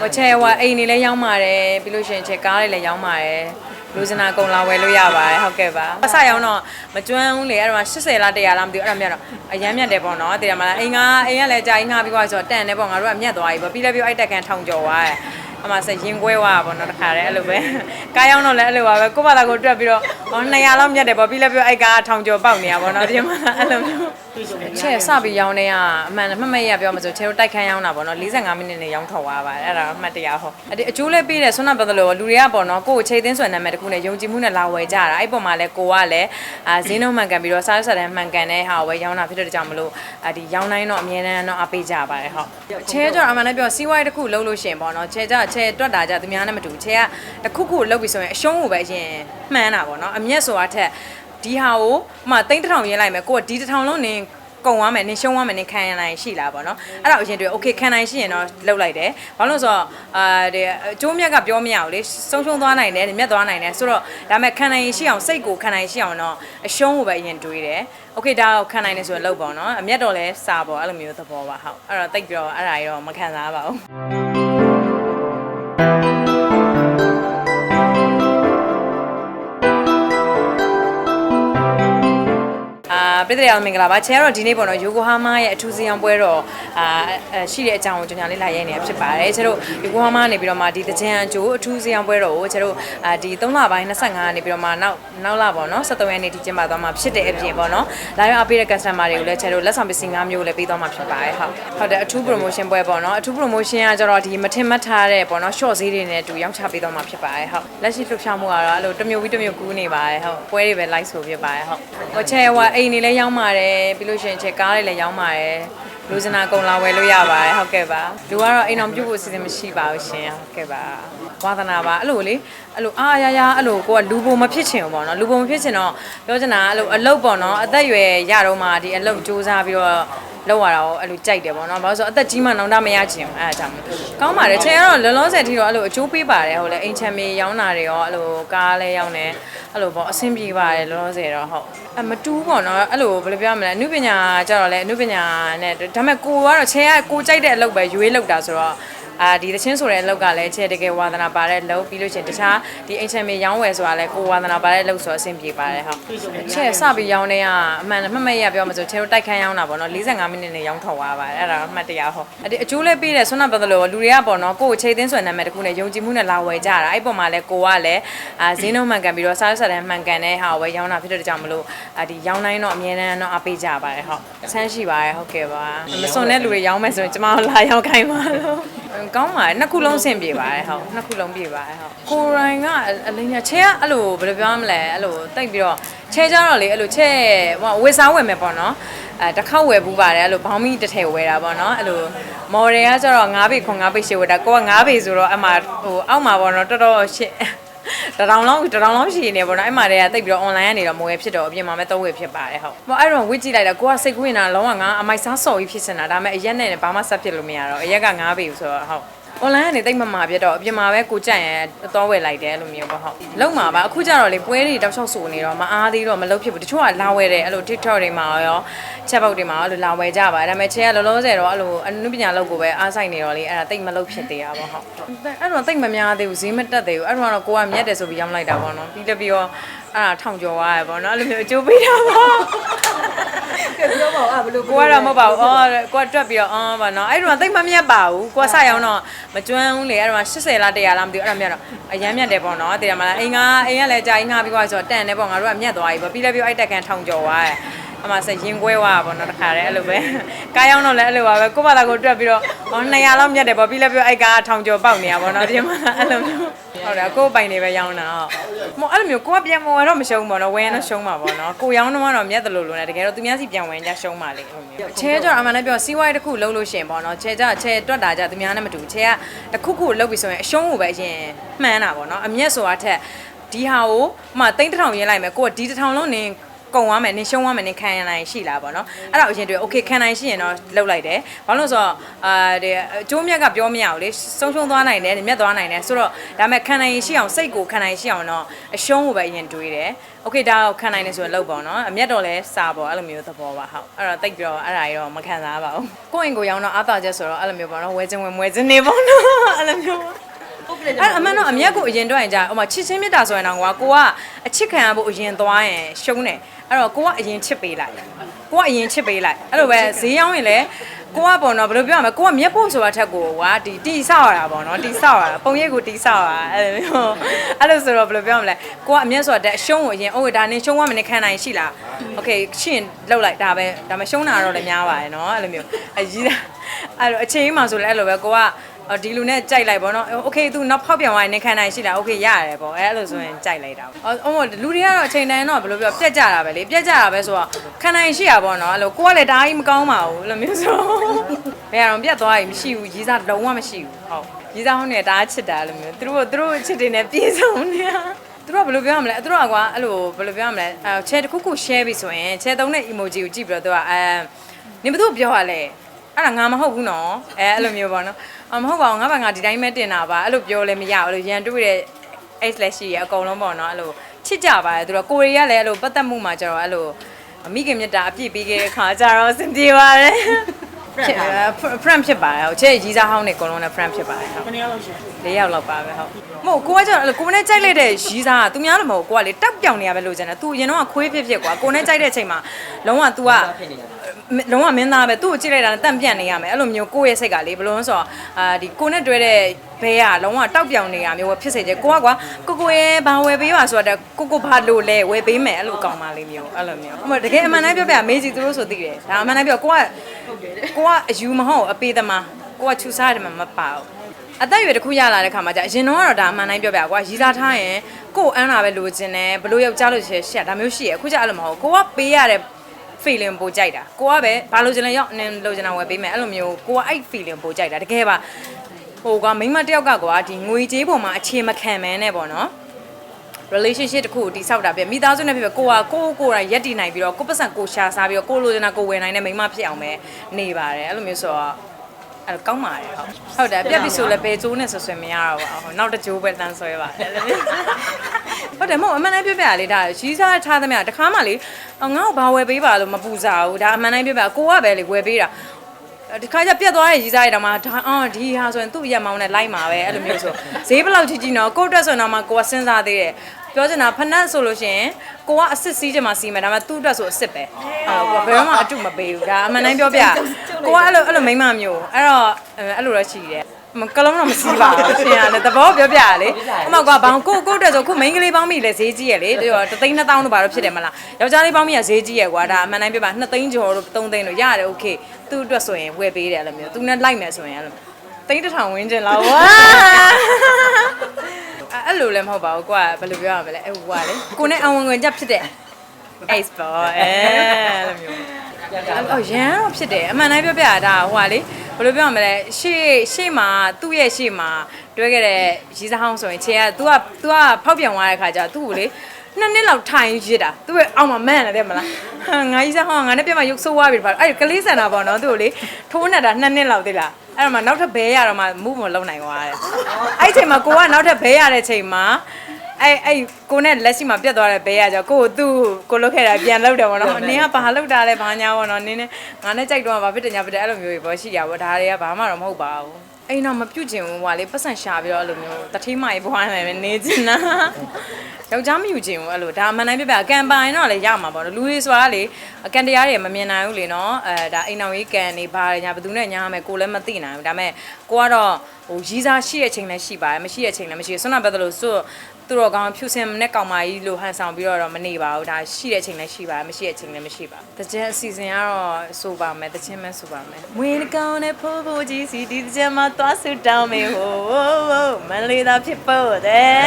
ဟိုချဲဟိုအိမ်နေလည်းရောင်းပါတယ်ပြီးလို့ရှိရင်ချဲကားတွေလည်းရောင်းပါတယ်လူစနာကုံလာဝယ်လို့ရပါတယ်ဟုတ်ကဲ့ပါအစရောင်းတော့မကျွမ်းဘူးလေအဲ့တော့80လား100လားမသိဘူးအဲ့ဒါမြတ်တော့အရန်မြတ်တယ်ပေါ့နော်တည်ရမလားအိမ်ကအိမ်ကလည်းကြာကြီးငှားပြီးသွားဆိုတော့တန်တယ်ပေါ့ငါတို့ကမြတ်သွားပြီပေါ့ပြီးလည်းပြီးအိုက်တက်ကန်ထောင်ကျော်သွားတယ် အမဆက်ရင်ခွဲသွားပါတော့တခါတည်းအဲ့လိုပဲကားရောက်တော့လည်းအဲ့လိုပါပဲကိုယ့်ဘာသာကိုတွက်ပြီးတော့ဟော200လောက်မြတ်တယ်ပေါ့ပြီးလည်းပြီးအိုက်ကားထောင်ကျော်ပေါက်နေရပါတော့ဒီမှာအဲ့လိုမျိုးချဲစပြီးရောင်းနေရအမှန်မှတ်မရပြောမှဆိုချဲတို့တိုက်ခန်းရောင်းတာပေါ့နော်45မိနစ်နဲ့ရောင်းထော်သွားပါတယ်အဲ့ဒါအမှတ်တရဟုတ်အဒီအကျိုးလေးပေးတယ်ဆွမ်းနာပတ်သက်လို့လူတွေကပေါ့နော်ကိုယ့်ကိုချိန်သိန်းဆွဲနာမည်တစ်ခုနဲ့ယုံကြည်မှုနဲ့လာဝယ်ကြတာအဲ့ပေါ်မှာလဲကိုကလည်းအာဈေးနှုန်းမှန်ကန်ပြီးတော့စားဆက်တဲ့မှန်ကန်တဲ့ဟာကိုပဲရောင်းတာဖြစ်တဲ့ကြောင့်မလို့အဒီရောင်းတိုင်းတော့အမြဲတမ်းတော့အပေးကြပါတယ်ဟုတ်ချဲကြောင့်အမှန်လည်းပြောစီးပွားရေးတစ်ခုလုပ်လို့ရှိရင်ပေါ့နော်ချဲကြချဲတွက်တာကြသူများနဲ့မတူချဲကတစ်ခုခုလုပ်ပြီးဆိုရင်အရှုံးကိုပဲအရင်မှန်းတာပေါ့နော်အမျက်ဆိုတာထက်ဒီဟာကိုဥမာတိန်းတစ်ထောင်ရင်းလိုက်မယ်ကိုကဒီတစ်ထောင်လုံးနင်းကုံသွားမယ်နင်ရှုံးသွားမယ်နင်ခံရနိုင်ရှိလားပေါ့နော်အဲ့ဒါကိုအရင်တွေ့ okay ခံနိုင်ရှိရင်တော့လှုပ်လိုက်တယ်ဘာလို့လဲဆိုတော့အာဒီအကျိုးမြတ်ကပြောမရဘူးလေဆုံးရှုံးသွားနိုင်တယ်မြတ်သွားနိုင်တယ်ဆိုတော့ဒါပေမဲ့ခံနိုင်ရှိအောင်စိတ်ကိုခံနိုင်ရှိအောင်တော့အရှုံးကိုပဲအရင်တွေးတယ် okay ဒါကိုခံနိုင်တယ်ဆိုရင်လှုပ်ပေါ့နော်အမျက်တော့လဲစာပေါ့အဲ့လိုမျိုးသဘောပါဟုတ်အဲ့တော့တိတ်ပြီးတော့အဲ့ဒါကြီးတော့မခံစားပါဘူး ပြည်သူတော်မင်္ဂလာပါချဲကတော့ဒီနေ့ပေါ့နော်ယိုကိုဟာမာရဲ့အထူးစီအောင်ပွဲတော့အာအဲရှိတဲ့အကြောင်းကိုကျွန်တော်လေးလာရိုက်နေတာဖြစ်ပါတယ်ချဲတို့ယိုကိုဟာမာနေပြီးတော့မှဒီတကြံအကျိုးအထူးစီအောင်ပွဲတော့ကိုချဲတို့အာဒီ3လပိုင်း25နေပြီးတော့မှနောက်နောက်လပေါ့နော်73ရက်နေ့ဒီကျင်းပသွားမှာဖြစ်တဲ့အပြင်ပေါ့နော်လာရောက်အပေးတဲ့ customer တွေကိုလည်းချဲတို့လက်ဆောင်ပစ္စည်း၅မျိုးလည်းပေးသွားမှာဖြစ်ပါတယ်ဟုတ်ဟုတ်တယ်အထူး promotion ပွဲပေါ့နော်အထူး promotion ကကျတော့ဒီမထင်မှတ်ထားတဲ့ပေါ့နော် short ဈေးတွေနဲ့အတူရောင်းချပေးသွားမှာဖြစ်ပါတယ်ဟုတ်လက်ရှိလှုပ်ရှားမှုကတော့အဲ့လိုတစ်မျိုးပြီးတစ်မျိုးကူးနေပါတယ်ဟုတ်ပွဲတွေပဲ like ဆိုဖြစ်ပါတယ်ဟုတ်ဟိုချဲဟိုအိမ်နေလည်းရောင်းပါတယ်ပြီးလို့ရှိရင်ချဲကားတွေလည်းရောင်းပါတယ်လူစနာကုံလာဝယ်လို့ရပါတယ်ဟုတ်ကဲ့ပါလူကတော့အိမ်အောင်ပြုတ်ဖို့အစီအစဉ်မရှိပါဘူးရှင်ဟုတ်ကဲ့ပါဝါသနာပါအဲ့လိုလေအဲ့လိုအားရရအဲ့လိုကိုကလူပုံမဖြစ်ချင်ဘူးပေါ့နော်လူပုံမဖြစ်ချင်တော့ပြောချင်တာအဲ့လိုအလုတ်ပေါ့နော်အသက်အရွယ်ရတော့မှဒီအလုတ်စူးစမ်းပြီးတော့ လောက်ရတာကိုအဲ့လိုကြိုက်တယ်ပေါ့နော်ဘာလို့ဆိုအသက်ကြီးမှနောင်တမရချင်ဘူးအဲ့ဒါကြောင့်ကောင်းပါတယ်ချင်ကတော့လောလောဆယ်ထိတော့အဲ့လိုအကျိုးပေးပါတယ်ဟုတ်လေအိမ်ချမ်းမြေရောင်းတာတွေရောအဲ့လိုကားလည်းရောင်းတယ်အဲ့လိုပေါ့အဆင်ပြေပါတယ်လောလောဆယ်တော့ဟုတ်အမတူးပေါ့နော်အဲ့လိုဘယ်လိုပြောမလဲအနုပညာကြတော့လေအနုပညာနဲ့ဒါပေမဲ့ကိုကတော့ချင်ကကိုကြိုက်တဲ့အလုပ်ပဲရွေးလုပ်တာဆိုတော့ အာဒီသချင်းဆိုတဲ့အလောက်ကလည်းချဲတကယ်ဝါသနာပါတဲ့လောက်ပြီးလို့ရှိရင်တခြားဒီအိမ်ချမ်းမြေရောင်းဝယ်ဆိုတာလည်းကိုဝါသနာပါတဲ့လောက်ဆိုအဆင်ပြေပါတယ်ဟုတ်ချဲစပြီးရောင်းနေရအမှန်မှတ်မရပြောမှဆိုချဲတို့တိုက်ခန်းရောင်းတာပေါ့နော်45မိနစ်နဲ့ရောင်းထော်သွားပါတယ်အဲ့ဒါတော့အမှတ်တရဟုတ်အဒီအကျိုးလေးပေးတယ်ဆွမ်းနာပတ်သက်လို့လူတွေကပေါ့နော်ကိုကိုချိန်သိန်းဆွဲနာမည်တစ်ခုနဲ့ယုံကြည်မှုနဲ့လာဝယ်ကြတာအဲ့ပေါ်မှာလည်းကိုကလည်းအာဈေးနှုန်းမှန်ကန်ပြီးတော့စားဆက်တဲ့မှန်ကန်တဲ့ဟာကိုပဲရောင်းတာဖြစ်တဲ့ကြောင့်မလို့အာဒီရောင်းတိုင်းတော့အမြဲတမ်းတော့အပေးကြပါတယ်ဟုတ်ဆန်းရှိပါတယ်ဟုတ်ကဲ့ပါမစွန်တဲ့လူတွေရောင်းမယ်ဆိုရင်ကျမတို့လာရောက်ခိုင်းပါလို့ကောင်းပါတယ်နှစ်ခုလုံးဆင်ပြေပါတယ်ဟုတ်နှစ်ခုလုံးပြေပါတယ်ဟုတ်ကိုရိုင်းကအလိညာချဲကအဲ့လိုဘယ်လိုပြောမလဲအဲ့လိုတိတ်ပြီးတော့ချဲကြတော့လေအဲ့လိုချဲဟိုဝေစားဝယ်မယ်ပေါ့နော်အဲတစ်ခေါက်ဝယ်ဘူးပါတယ်အဲ့လိုဘောင်းမီတစ်ထည်ဝယ်တာပေါ့နော်အဲ့လိုမော်ဒယ်ကကျတော့9ပေခွန်9ပေရှေ့ဝယ်တာကိုက9ပေဆိုတော့အမှဟိုအောက်မှာပေါ့နော်တော်တော်ရှစ် တရောင်လုံးတရောင်လုံးရှည်နေပေါ့နော်အဲ့မှာတည်းကတိတ်ပြီးတော့ online ကနေတော့မဝယ်ဖြစ်တော့အပြင်မှာပဲသုံးဝယ်ဖြစ်ပါတယ်ဟုတ်ဟိုအဲ့တော့ဝစ်ကြည့်လိုက်တာကိုကစိတ်ကူးရင်တာလုံးဝငါအမိုက်စားစော်ကြီးဖြစ်စင်တာဒါပေမဲ့အရက်နဲ့ဘာမှဆက်ဖြစ်လို့မရတော့အရက်က9ပေဆိုတော့ဟုတ် online ကနေတိတ်မမှာပြတော့အပြင်မှာပဲကိုကြိုက်ရင်အတော်ဝယ်လိုက်တယ်လို့မျိုးပေါ့ဟုတ်လုံမှာပါအခုကျတော့လေပွဲတွေတောက်လျှောက်ဆိုနေတော့မအားသေးတော့မလုပ်ဖြစ်ဘူးတချို့ကလာဝယ်တယ်အဲ့လို TikTok တွေမှာရောချက်ပေါက်တွေမှာအဲ့လိုလာဝယ်ကြပါဒါပေမဲ့ချဲကလောလောဆယ်တော့အဲ့လိုအနုပညာလုပ်ကိုပဲအားဆိုင်နေတော့လေအဲ့ဒါတိတ်မလုပ်ဖြစ်သေးတာပေါ့ဟုတ်အဲ့တော့တိတ်မများသေးဘူးဈေးမတက်သေးဘူးအဲ့တော့တော့ကိုကမြက်တယ်ဆိုပြီးရောင်းလိုက်တာပေါ့နော်ပြီးတပြီးတော့အဲ့ဒါထောင်ကျော်သွားရပေါ့နော်အဲ့လိုမျိုးအကျိုးပေးတာပေါ့ ကဲပြောပါဦးအဲ့ဘယ်လိုကိုကတော့မဟုတ်ပါဘူးအော်ကိုကတွက်ပြီးတော့အော်ဗာနော်အဲ့တော့သိမ့်မမြတ်ပါဘူးကိုကစရောင်းတော့မကျွမ်းဘူးလေအဲ့တော့80လား100လားမသိဘူးအဲ့ဒါမြတ်တော့အရန်မြတ်တယ်ပေါ့နော်တည်ရမလားအိမ်ကအိမ်ကလည်းကြာကြီးငှားပြီးသွားဆိုတော့တန်တယ်ပေါ့ငါတို့ကမြတ်သွားပြီပေါ့ပြီးလည်းပြီးအိုက်တက်ကန်ထောင်ကျော်သွားတယ်အမဆက်ရင်ခွဲသွားပါပေါ့နော်တခါတည်းအဲ့လိုပဲကားရောက်တော့လည်းအဲ့လိုပါပဲကို့ဘာသာကိုတွက်ပြီးတော့ဟော200လောက်မြတ်တယ်ပေါ့ပြီးလည်းပြီးအိုက်ကားထောင်ကျော်ပေါက်နေရပါတော့ဒီမှာအဲ့လိုမျိုး ဟုတ်တယ်ကို့ပိုင်နေပဲရောင်းတာဟုတ်မအဲ့လိုမျိုးကိုကပြန်မဝယ်တော့မရှုံးပါတော့ဝယ်ရင်တော့ရှုံးပါပေါ့နော်ကိုရောင်းတော့တော့မြတ်တယ်လို့လို့နေတကယ်တော့သူများစီပြန်ဝယ်ရင်ကြရှုံးပါလေအဲ့လိုမျိုးချဲကြောင့်အမှန်တမ်းပြောစီးပွားရေးတစ်ခုလုပ်လို့ရှိရင်ပေါ့နော်ချဲကြချဲတွက်တာကြသူများနဲ့မတူချဲကတစ်ခုခုလုပ်ပြီးဆိုရင်အရှုံးကိုပဲအရင်မှန်းတာပေါ့နော်အမျက်ဆိုတာထက်ဒီဟာကိုဥမာတိန်းတစ်ထောင်ရင်းလိုက်မယ်ကိုကဒီတစ်ထောင်လုံးနင်း ကုံသွားမယ်နင်ရှုံးသွားမယ်နင်ခံရနိုင်ရှိလားပေါ့နော်အဲ့ဒါအရင်တွေ့ okay ခံနိုင်ရှိရင်တော့လှုပ်လိုက်တယ်ဘာလို့လဲဆိုတော့အာဒီအကျိုးမြတ်ကပြောမရဘူးလေဆုံးရှုံးသွားနိုင်တယ်မြတ်သွားနိုင်တယ်ဆိုတော့ဒါပေမဲ့ခံနိုင်ရှိအောင်စိတ်ကိုခံနိုင်ရှိအောင်တော့အရှုံးကိုပဲအရင်တွေးတယ် okay ဒါကိုခံနိုင်တယ်ဆိုရင်လှုပ်ပေါ့နော်အမြတ်တော့လဲစာပေါ့အဲ့လိုမျိုးသဘောပါဟုတ်အဲ့တော့တိတ်ပြီးတော့အဲ့ဒါကြီးတော့မခံစားပါဘူးကိုယ့်အိမ်ကိုရောင်းတော့အားသာချက်ဆိုတော့အဲ့လိုမျိုးပေါ့နော်ဝဲချင်းဝင်မွဲချင်းနေပေါ့နော်အဲ့လိုမျိုး အဲ့အမှန်တော့အမျက်ကိုအရင်တော့ရင်ကြာဟိုမှာချစ်ချင်းမြတ်တာဆိုရင်တော့ကွာကိုကအချစ်ခံရဖို့အရင်သွားရင်ရှုံးတယ်အဲ့တော့ကိုကအရင်ချစ်ပေးလိုက်ကိုကအရင်ချစ်ပေးလိုက်အဲ့လိုပဲဈေးရောက်ရင်လည်းကိုကပေါ့နော်ဘယ်လိုပြောရမလဲကိုကမျက်ဖို့ဆိုတာထက်ကိုကွာဒီတီဆောက်ရတာပေါ့နော်တီဆောက်ရတာပုံရိပ်ကိုတီဆောက်ရတာအဲ့လိုမျိုးအဲ့လိုဆိုတော့ဘယ်လိုပြောရမလဲကိုကအမျက်ဆိုတာတက်ရှုံးကိုအရင်အိုးဒါနဲ့ရှုံးသွားမနေခံနိုင်ရှိလားโอเคရှင်းလောက်လိုက်ဒါပဲဒါမှရှုံးတာတော့လည်းများပါတယ်နော်အဲ့လိုမျိုးအကြီးတာအဲ့လိုအချိန်ကြီးမှဆိုလည်းအဲ့လိုပဲကိုက အော်ဒီလူနဲ့ကြိုက်လိုက်ပေါ့နော်โอเคသူနောက်ဖောက်ပြန်သွားရင်နေခံနိုင်ရှိလားโอเคရတယ်ပေါ့အဲအဲ့လိုဆိုရင်ကြိုက်လိုက်တာပေါ့အော်အော်လူတွေကတော့အချိန်တိုင်းတော့ဘယ်လိုပြောပြက်ကြတာပဲလေပြက်ကြတာပဲဆိုတော့ခံနိုင်ရှိရပေါ့နော်အဲ့လိုကိုကလည်းဒါကြီးမကောင်းပါဘူးအဲ့လိုမျိုးဆိုဘယ်အောင်ပြက်သွားရင်မရှိဘူးရီးစားလုံးဝမရှိဘူးဟုတ်ရီးစားဟောင်းနေတာချစ်တာအဲ့လိုမျိုးသူတို့သူတို့ချစ်တယ်နဲ့ပြေဆုံးနေတာသူတို့ကဘယ်လိုပြောရမလဲသူတို့ကကွာအဲ့လိုဘယ်လိုပြောရမလဲအဲချဲတစ်ခုခု share ပြီဆိုရင်ချဲသုံးတဲ့ emoji ကိုကြည့်ပြီးတော့သူကအဲနင်ဘယ်သူ့ပြောရလဲ အဲ့ဒါငါမဟုတ်ဘူးနော်အဲအဲ့လိုမျိုးပေါ့နော် အမဟုတ်ပါဘူးငါဘာငါဒီတိုင်းပဲတင်တာပါအဲ့လိုပြောလည်းမရဘူးအဲ့လိုရန်တွေ့တဲ့ X လက်ရှိရအကုန်လုံးပေါ့နော်အဲ့လိုချစ်ကြပါတယ်သူတို့ကိုရီးယားလည်းအဲ့လိုပတ်သက်မှုမှာကျတော့အဲ့လိုအမိခင်မြတ်တာအပြည့်ပေးခဲ့တဲ့ခါကျတော့အဆင်ပြေပါတယ်ဖြစ် friend ဖြစ်ပါတယ်ဟုတ်ချဲရီးစားဟောင်းနေအကုန်လုံးနဲ့ friend ဖြစ်ပါတယ်ဟုတ်ခဏလောက်ရှင်၄ယောက်လောက်ပါပဲဟုတ်မဟုတ်ကိုကကျတော့အဲ့လိုကိုနဲ့ကြိုက်လိုက်တဲ့ရီးစားကသူများလည်းမဟုတ်ကိုကလေတောက်ပြောင်နေရပဲလို့ကျန်တယ်သူအရင်တော့ခွေးဖြစ်ဖြစ်ကွာကိုနဲ့ကြိုက်တဲ့အချိန်မှာလုံးဝ तू က လုံးဝမင်းသားပဲသူ့ကိုကြည့်လိုက်တာနဲ့တန့်ပြန့်နေရမယ်အဲ့လိုမျိုးကိုယ့်ရဲ့စိတ်ကလေဘယ်လိုလဲဆိုတော့အာဒီကိုနဲ့တွဲတဲ့ဘဲကလုံးဝတောက်ပြောင်နေရမျိုးပဲဖြစ်စေချေကိုကကွာကိုကိုရဲ့ဘာဝယ်ပေးပါဆိုတော့ကိုကိုဘာလို့လဲဝယ်ပေးမယ်အဲ့လိုကောင်းပါလိမ့်မျိုးအဲ့လိုမျိုးဟိုမှာတကယ်အမှန်တမ်းပြောပြမေးစီသူတို့ဆိုသိတယ်ဒါအမှန်တမ်းပြောကိုကကိုကအယူမဟုတ်အပေးသမားကိုကချူစားတယ်မှာမပါဘူးအသက်အရွယ်တစ်ခုရလာတဲ့ခါမှာじゃအရင်တော့ကတော့ဒါအမှန်တိုင်းပြောပြကွာရီစားထားရင်ကို့အန်းလာပဲလိုချင်တယ်ဘလို့ယောက်ျားလို့ရှက်ရှက်ဒါမျိုးရှိရအခုကျအဲ့လိုမဟုတ်ကိုကပေးရတဲ့ feeling ပိုကြိုက်တာကိုကပဲဘာလို့ချင်လဲရောက်နင်လိုချင်တာဝယ်ပေးမယ်အဲ့လိုမျိုးကိုကအဲ့ feeling ပိုကြိုက်တာတကယ်ပါဟိုကမိန်းမတစ်ယောက်ကကွာဒီငွေကြေးပေါ်မှာအခြေမခံမဲနဲ့ပေါ့နော် relationship တစ်ခုကိုတိဆောက်တာပြမိသားစုနဲ့ဖြစ်ဖြစ်ကိုကကိုကိုကိုယ်တိုင်ရက်တည်နိုင်ပြီးတော့ကိုပတ်စံကိုရှာစားပြီးတော့ကိုလိုချင်တာကိုဝယ်နိုင်တဲ့မိန်းမဖြစ်အောင်ပဲနေပါတယ်အဲ့လိုမျိုးဆိုတော့အဲ့ကောင်းပါတယ်ဟုတ်ဟုတ်တယ်ပြက်ပြီဆိုလည်းဘယ်ကျိုးနဲ့ဆွဆွမရတော့ပါဘူးနောက်တစ်ကျိုးပဲတန်းဆွဲပါတယ်အဲ့လိုမျိုး ဟုတ်တယ်မဟုတ်အမှန်တိုင်းပြပြလေဒါရီးစားထားသမျှတခါမှလေငါ့ကိုဘာဝယ်ပေးပါလို့မပူစားဘူးဒါအမှန်တိုင်းပြပြကိုကပဲလေဝယ်ပေးတာဒီခါကျပြတ်သွားတဲ့ရီးစားရတော့မှဒါအော်ဒီဟာဆိုရင်သူ့ရက်မောင်းနဲ့လိုက်မှာပဲအဲ့လိုမျိုးဆိုဈေးဘယ်လောက်ကြီးကြီးနော်ကိုယ့်အတွက်ဆိုရင်တော့မှကိုကစဉ်းစားသေးတယ်ပြောချင်တာဖနက်ဆိုလို့ရှိရင်ကိုကအစ်စ်စီးချင်မှစီးမယ်ဒါပေမဲ့သူ့အတွက်ဆိုအစ်စ်ပဲအဲ့တော့ဘယ်တော့မှအတုမပေးဘူးဒါအမှန်တိုင်းပြောပြကိုကအဲ့လိုအဲ့လိုမိမမျိုးအဲ့တော့အဲ့လိုတော့ရှိတယ်မ ကလုံးတော့မစီးပါဘူးရှင်ရတယ်သဘောပြောပြရလေအမကွာဘောင်ကိုကိုအတွက်ဆိုခုမိန်းကလေးပေါင်းမိလဲဈေးကြီးရလေတသိန်း2000တို့ဘာလို့ဖြစ်တယ်မလားယောက်ျားလေးပေါင်းမိရဈေးကြီးရကွာဒါအမှန်တိုင်းပြောပါ2သိန်းကျော်တို့3သိန်းတို့ရတယ်โอเคသူ့အတွက်ဆိုရင်ဝယ်ပေးတယ်အဲ့လိုမျိုးသူနဲ့လိုက်မယ်ဆိုရင်အဲ့လိုသိန်းတစ်ထောင်ဝန်းကျင်လောက်ဝါအဲ့လိုလည်းမဟုတ်ပါဘူးကွာဘယ်လိုပြောရမလဲအဲ့ဟိုကလေကိုနဲ့အဝန်ဝင်ကြဖြစ်တဲ့ ace ပေါ့အဲ့လိုမျိုး အော်ရန်တော့ဖြစ်တယ်အမှန်တိုင်းပြောပြတာဒါဟိုဟာလေဘယ်လိုပြောရမလဲရှေ့ရှေ့မှာသူ့ရဲ့ရှေ့မှာတွဲခဲ့တဲ့ရီးစားဟောင်းဆိုရင်ခြေက तू က तू ကဖောက်ပြန်သွားတဲ့ခါကျသူ့ကိုလေနှစ်နှစ်လောက်ထိုင်ရစ်တာသူ့ရဲ့အောက်မှာမန့်တယ်မလားဟာငါကြီးစားဟောင်းကငါနဲ့ပြမရုပ်ဆိုးသွားပြီပါအဲ့ဒီကလေးစံတာပေါ့နော်သူ့ကိုလေထိုးနေတာနှစ်နှစ်လောက်သေးလားအဲ့တော့မှနောက်ထပ်ဘဲရတော့မှမူးမလုံးနိုင်သွားတယ်အဲ့ဒီချိန်မှာကိုကနောက်ထပ်ဘဲရတဲ့ချိန်မှာ အဲ့အဲ့ကိုနဲ့လက်ရှိမှာပြတ်သွားတဲ့ဘဲရကြောကိုကိုသူ့ကိုလုတ်ခဲ့တာပြန်လုတ်တယ်ပေါ့နော်နင်းကဘာလုတ်တာလဲဘာညာပေါ့နော်နင်းနဲ့ငါနဲ့ကြိုက်တော့ဘာဖြစ်တယ်ညာဖြစ်တယ်အဲ့လိုမျိုးတွေပေါ့ရှိရပေါ့ဒါတွေကဘာမှတော့မဟုတ်ပါဘူးအဲ့တော့မပြုတ်ချင်ဘူးဟွာလေပတ်စံရှာပြီးတော့အဲ့လိုမျိုးတတိမကြီးဘွားနေမယ်နေချင်တာယောက်ျားမယူချင်ဘူးအဲ့လိုဒါအမှန်တိုင်းပြပြကံပိုင်တော့လည်းရမှာပေါ့နော်လူတွေဆိုတာလေအကန်တရားတွေမမြင်နိုင်ဘူးလေနော်အဲဒါအိမ်အောင်ကြီးကံနေဘာတွေညာဘယ်သူနဲ့ညာမယ်ကိုလည်းမသိနိုင်ဘူးဒါပေမဲ့ကိုကတော့ဟိုရီးစားရှိတဲ့ချိန်လည်းရှိပါတယ်မရှိတဲ့ချိန်လည်းမရှိဘူးဆွမ်းနာပဲလို့ဆို သူတော်ကောင်းဖြူစင်နဲ့ကောင်မကြီးလို့ဟန်ဆောင်ပြီးတော့မနေပါဘူးဒါရှိတဲ့အချိန်လည်းရှိပါတယ်မရှိတဲ့အချိန်လည်းမရှိပါဘူးတကြံအစီအစဉ်ကတော့ဆိုပါမယ်တချင်းမဲဆိုပါမယ်မွေးကောင်းနဲ့ဖိုးဖိုးကြီးစီဒီတကြံမှာသွားဆူတောင်းမေဟိုမန်လေးသာဖြစ်ဖို့တဲ့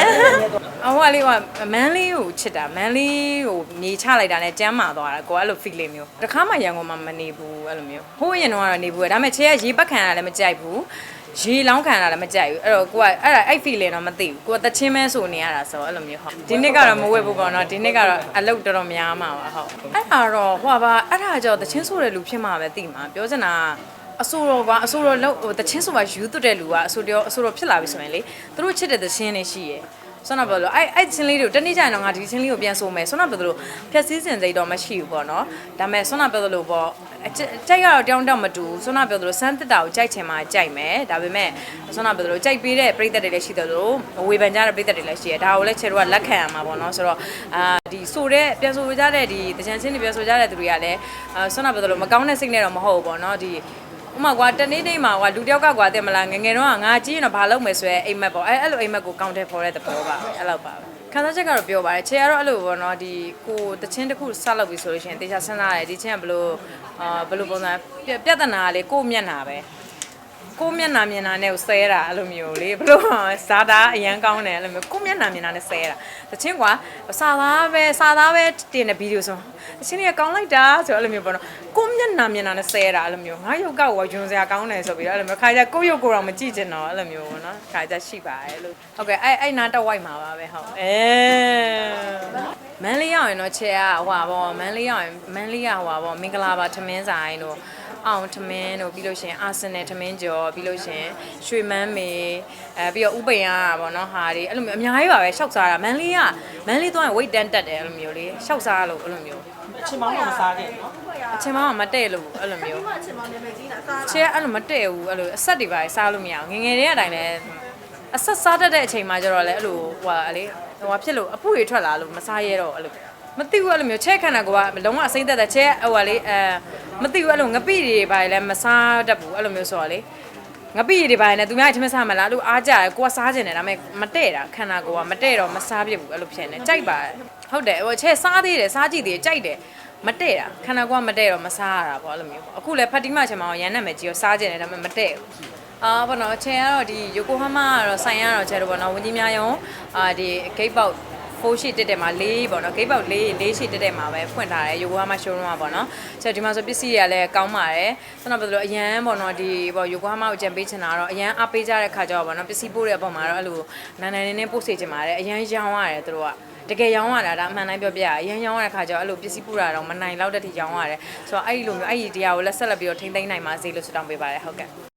အဟိုကလေးကမန်လေးကိုချစ်တာမန်လေးကိုမြေချလိုက်တာနဲ့ကျမ်းမာသွားတာကိုကအဲ့လို feeling မျိုးတခါမှရန်ကုန်မှာမနေဘူးအဲ့လိုမျိုးဟိုးရင်တော့နေဘူးဒါပေမဲ့ချဲကရေပတ်ခံရလည်းမကြိုက်ဘူး ရေလောင်းခံတာလည်းမကြိုက်ဘူးအဲ့တော့ကိုကအဲ့ဒါအဲ့ feeling တော့မသိဘူးကိုကတချင်းမဲဆိုနေရတာဆိုတော့အဲ့လိုမျိုးဟုတ်ဒီနေ့ကတော့မဝက်ဘူးပေါ့နော်ဒီနေ့ကတော့အလုပ်တော်တော်များမှာပါဟုတ်အဲ့ဒါတော့ဟိုပါအဲ့ဒါကြောင့်တချင်းဆိုတဲ့လူဖြစ်မှာပဲသိမှာပြောချင်တာအဆိုတော်ကအဆိုတော်လောက်ဟိုတချင်းဆိုပါယူသွတ်တဲ့လူကအဆိုတော်အဆိုတော်ဖြစ်လာပြီဆိုရင်လေသူတို့ချစ်တဲ့တချင်းတွေရှိရယ် ဆွမ်းနာပြောလို့အဲ့အဲ့ချင်းလေးတွေကိုတနေ့ကျရင်တော့ငါဒီချင်းလေးကိုပြန်ဆိုမယ်ဆွမ်းနာပြောလို့ဖြက်စည်းစင်စိတ်တော့မရှိဘူးပေါ့နော်ဒါပေမဲ့ဆွမ်းနာပြောလို့ပေါ့အကြကြိုက်ရတော့တောင်းတောင်းမတူဘူးဆွမ်းနာပြောလို့စမ်းတစ်တာကိုကြိုက်ချင်မှကြိုက်မယ်ဒါပေမဲ့ဆွမ်းနာပြောလို့ကြိုက်ပေးတဲ့ပြိသက်တွေလည်းရှိတယ်လို့ဝေဖန်ကြတဲ့ပြိသက်တွေလည်းရှိတယ်ဒါကိုလည်းချေတို့ကလက်ခံရမှာပေါ့နော်ဆိုတော့အာဒီဆိုတဲ့ပြန်ဆိုကြတဲ့ဒီတကြံချင်းတွေပြန်ဆိုကြတဲ့သူတွေကလည်းအာဆွမ်းနာပြောလို့မကောင်းတဲ့စိတ်နဲ့တော့မဟုတ်ဘူးပေါ့နော်ဒီ ဥမာကွာတနေ့နေ့မှာကွာလူတယောက်ကကွာတဲ့မလားငယ်ငယ်တော့ကငါကြည့်ရင်တော့ဘာလုပ်မယ်ဆိုရဲအိမ်မက်ပေါ့အဲအဲ့လိုအိမ်မက်ကိုကောင်းတဲ့ဖော်တဲ့သဘောပါပဲအဲ့လောက်ပါပဲခံစားချက်ကတော့ပြောပါတယ်ခြေကတော့အဲ့လိုပေါ့နော်ဒီကိုတချင်းတစ်ခုစလုပ်ပြီဆိုလို့ရှိရင်တေချာစဉ်းစားရတယ်ဒီချင်းကဘလို့အာဘလို့ပုံစံပြပြဿနာကလေကိုယ့်မျက်နှာပဲ ကိုယ့်မျက်နှာမြင်တာနဲ့ကိုဆဲတာအဲ့လိုမျိုးလေဘလို့ဇာတာအရန်ကောင်းတယ်အဲ့လိုမျိုးကိုယ့်မျက်နှာမြင်တာနဲ့ဆဲတာတချင်းကွာစာသားပဲစာသားပဲတင်တဲ့ဗီဒီယိုဆိုတချင်းတွေကကောင်းလိုက်တာဆိုတော့အဲ့လိုမျိုးပေါ့နော်ကိုယ့်မျက်နှာမြင်တာနဲ့ဆဲတာအဲ့လိုမျိုးငါရုပ်ကောက်ရောယွန်စရာကောင်းတယ်ဆိုပြီးတော့အဲ့လိုမျိုးခါကြကိုယ့်ရုပ်ကိုယ်တော့မကြည့်ချင်တော့အဲ့လိုမျိုးပေါ့နော်ခါကြရှိပါတယ်လို့ဟုတ်ကဲ့အဲ့အဲ့နာတော့ဝိုက်မှာပါပဲဟုတ်အဲမန်းလေးရောက်ရင်တော့ချဲကဟိုပါပေါ့မန်းလေးရောက်ရင်မန်းလေးကဟိုပါပေါ့မင်္ဂလာပါထမင်းဆိုင်တို့ အောင်ထမင်းတို့ပြီးလို့ရှရင်အာဆင်နယ်ထမင်းကျော်ပြီးလို့ရှရင်ရွှေမန်းမေအဲပြီးတော့ဥပိန်ရပေါ့နော်ဟာဒီအဲ့လိုမျိုးအများကြီးပါပဲရှောက်စားတာမန်းလေးကမန်းလေးသွားရင် weight တန်းတက်တယ်အဲ့လိုမျိုးလေရှောက်စားလို့အဲ့လိုမျိုးချင်မောင်းတော့မစားခဲ့နော်အချင်းမောင်ကမတဲ့လို့အဲ့လိုမျိုးအချင်မောင်နာမည်ကြီးတာစားချဲအဲ့လိုမတဲ့ဘူးအဲ့လိုအဆက်တွေပါစားလို့မရအောင်ငယ်ငယ်တည်းကအတိုင်းလဲအဆက်စားတတ်တဲ့အချိန်မှာကျတော့လေအဲ့လိုဟိုဟာလေဟိုဟာဖြစ်လို့အပူတွေထွက်လာလို့မစားရဲတော့အဲ့လို မသိဘူးအဲ့လိုမျိုးချဲခန္ဓာကိုယ်ကလုံးဝအစိမ့်သက်သက်ချဲဟိုဟာလေအဲမသိဘူးအဲ့လိုငပိတွေပါလဲမစားတတ်ဘူးအဲ့လိုမျိုးဆိုတော့လေငပိတွေပါလဲသူများထမစားမလားအဲ့လိုအားကြရကိုကစားကျင်တယ်ဒါပေမဲ့မတဲ့တာခန္ဓာကိုယ်ကမတဲ့တော့မစားပြစ်ဘူးအဲ့လိုဖြစ်နေကြိုက်ပါတယ်ဟုတ်တယ်ဟိုချဲစားသေးတယ်စားကြည့်သေးတယ်ကြိုက်တယ်မတဲ့တာခန္ဓာကိုယ်ကမတဲ့တော့မစားရတာပေါ့အဲ့လိုမျိုးပေါ့အခုလည်းဖတ်တိမချင်မအောင်ရန်နဲ့မယ်ကြီးရောစားကျင်တယ်ဒါပေမဲ့မတဲ့ဘူးအာဘောနော်ချင်ကတော့ဒီယိုကိုဟာမာကတော့ဆိုင်ရတော့ချဲတော့ဘောနော်ဝင်းကြီးများယုံအာဒီဂိတ်ပေါက် ဖိုးရှိတက်တက်မှာ၄ပေါ့နော်ဂိတ်ပေါက်၄၄ရှိတက်တက်မှာပဲဖွင့်ထားတယ်ယိုကိုဟာမာရှိုးရုံးမှာပေါ့နော်ဆိုတော့ဒီမှာဆိုပစ္စည်းတွေကလည်းကောင်းပါတယ်ဆိုတော့ဘယ်လိုအရန်ပေါ့နော်ဒီပေါ့ယိုကိုဟာမာကိုကြံပေးချင်တာတော့အရန်အားပေးကြတဲ့ခါကျတော့ပေါ့နော်ပစ္စည်းပို့တဲ့အပေါ်မှာတော့အဲ့လိုနန်းနန်းနေနေပို့စေချင်ပါတယ်အရန်ရောင်းရတယ်သူတို့ကတကယ်ရောင်းရတာဒါအမှန်တိုင်းပြောပြရအရင်ရောင်းရတဲ့ခါကျတော့အဲ့လိုပစ္စည်းပူတာတော့မနိုင်လောက်တဲ့ထိရောင်းရတယ်ဆိုတော့အဲ့ဒီလိုမျိုးအဲ့ဒီတရားကိုလက်ဆက်လက်ပြီးတော့ထိမ့်သိမ်းနိုင်ပါစေလို့ဆုတောင်းပေးပါတယ်ဟုတ်ကဲ့